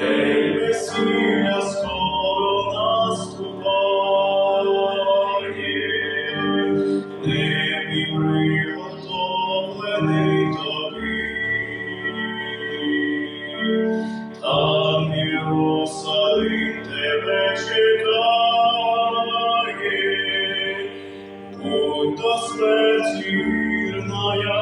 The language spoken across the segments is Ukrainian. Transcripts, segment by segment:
День весілля скоро наступає, небі приготовлений тобі. Там Єрусалим тебе чекає, будь до смерті вірна явлені.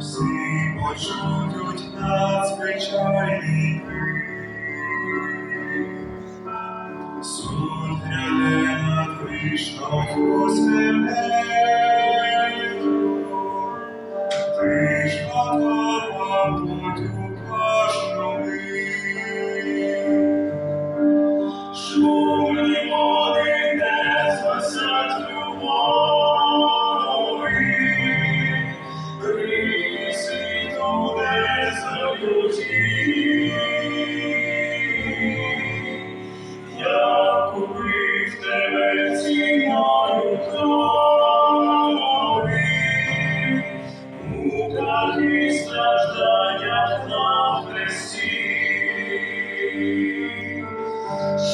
Всі почують надзвичайний крик. Суд гряде над вишною землею, ти ж готова будь у кожну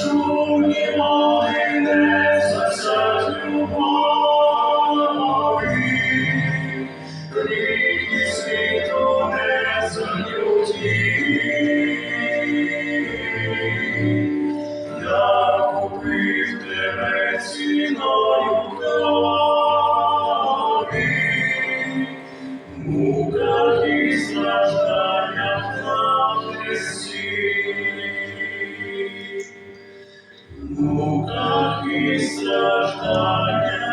Шумні води не спасать любові, я купив тебе ціною крові, мука і страждання страждання.